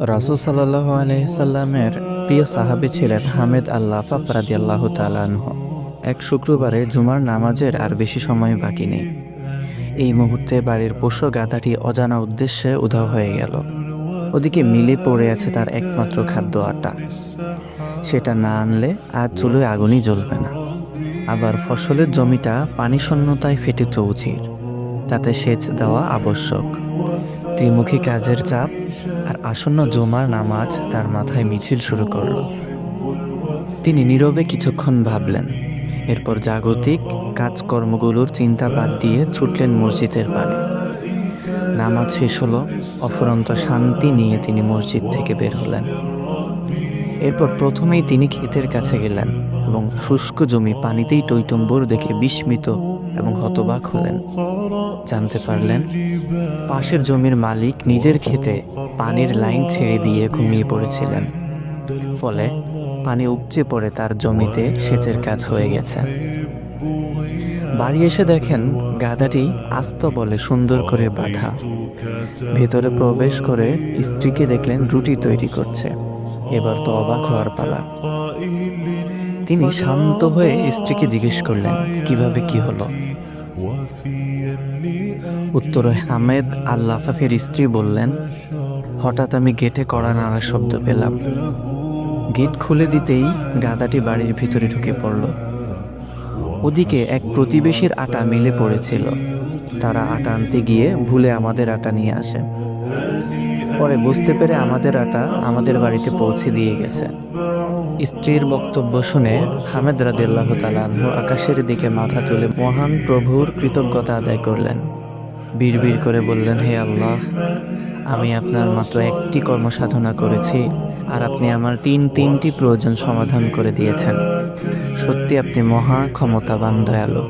রাসুল সাল্লাহ আলহিসাল্লামের প্রিয় সাহাবি ছিলেন হামেদ আল্লাহ ফাফরাদি আল্লাহ তালানহ এক শুক্রবারে জুমার নামাজের আর বেশি সময় বাকি নেই। এই মুহূর্তে বাড়ির পোষ্য গাধাটি অজানা উদ্দেশ্যে উধাও হয়ে গেল। ওদিকে মিলে পড়ে আছে তার একমাত্র খাদ্য আটা। সেটা না আনলে আজ চুলোয় আগুনই জ্বলবে না। আবার ফসলের জমিটা পানি শূন্যতায় ফেটে চৌচির। তাতে সেচ দেওয়া আবশ্যক। ত্রিমুখী কাজের চাপ আর আসন্ন জুমার নামাজ তার মাথায় মিছিল শুরু করল। তিনি নীরবে কিছুক্ষণ ভাবলেন। এরপর জাগতিক কাজকর্মগুলোর চিন্তা বাদ দিয়ে ছুটলেন মসজিদের পানে। নামাজ শেষ হলো, অফুরন্ত শান্তি নিয়ে তিনি মসজিদ থেকে বের হলেন। এরপর প্রথমেই তিনি ক্ষেতের কাছে গেলেন এবং শুষ্ক জমি পানিতেই টইটম্বুর দেখে বিস্মিত এবং হতবাক হলেন। জানতে পারলেন, পাশের জমির মালিক নিজের ক্ষেতে পানির লাইন ছেড়ে দিয়ে ঘুমিয়ে পড়েছিলেন। ফলে পানি উপচে পড়ে তার জমিতে সেচের কাজ হয়ে গেছে। বাড়ি এসে দেখেন গাধাটি আস্ত বলে সুন্দর করে বাঁধা। ভেতরে প্রবেশ করে স্ত্রীকে দেখলেন রুটি তৈরি করছে। এবার তো অবাক হওয়ার পালা। তিনি শান্ত হয়ে স্ত্রীকে জিজ্ঞেস করলেন, কীভাবে কি হলো? উত্তরে, হামেদ আল লাফাফের স্ত্রী বললেন, হঠাৎ আমি গেটে কড়া নাড়া শব্দ পেলাম। গেট খুলে দিতেই গাদাটি বাড়ির ভিতরে ঢুকে পড়ল। ওদিকে এক প্রতিবেশীর আটা মিলে পড়েছিল। তারা আটা আনতে গিয়ে ভুলে আমাদের আটা নিয়ে আসে। পরে বুঝতে পেরে আমাদের আটা আমাদের বাড়িতে পৌঁছে দিয়ে গেছে। স্ত্রীর বক্তব্য শুনে হামেদ রাদিল্লাহ তালাহ আকাশের দিকে মাথা তুলে মহান প্রভুর কৃতজ্ঞতা আদায় করলেন। বিড়বিড় করে বললেন, হে আল্লাহ, আমি আপনার মাত্র একটি কর্মসাধনা করেছি আর আপনি আমার তিন তিনটি প্রয়োজন সমাধান করে দিয়েছেন। সত্যি আপনি মহা ক্ষমতাবান, দয়ালু।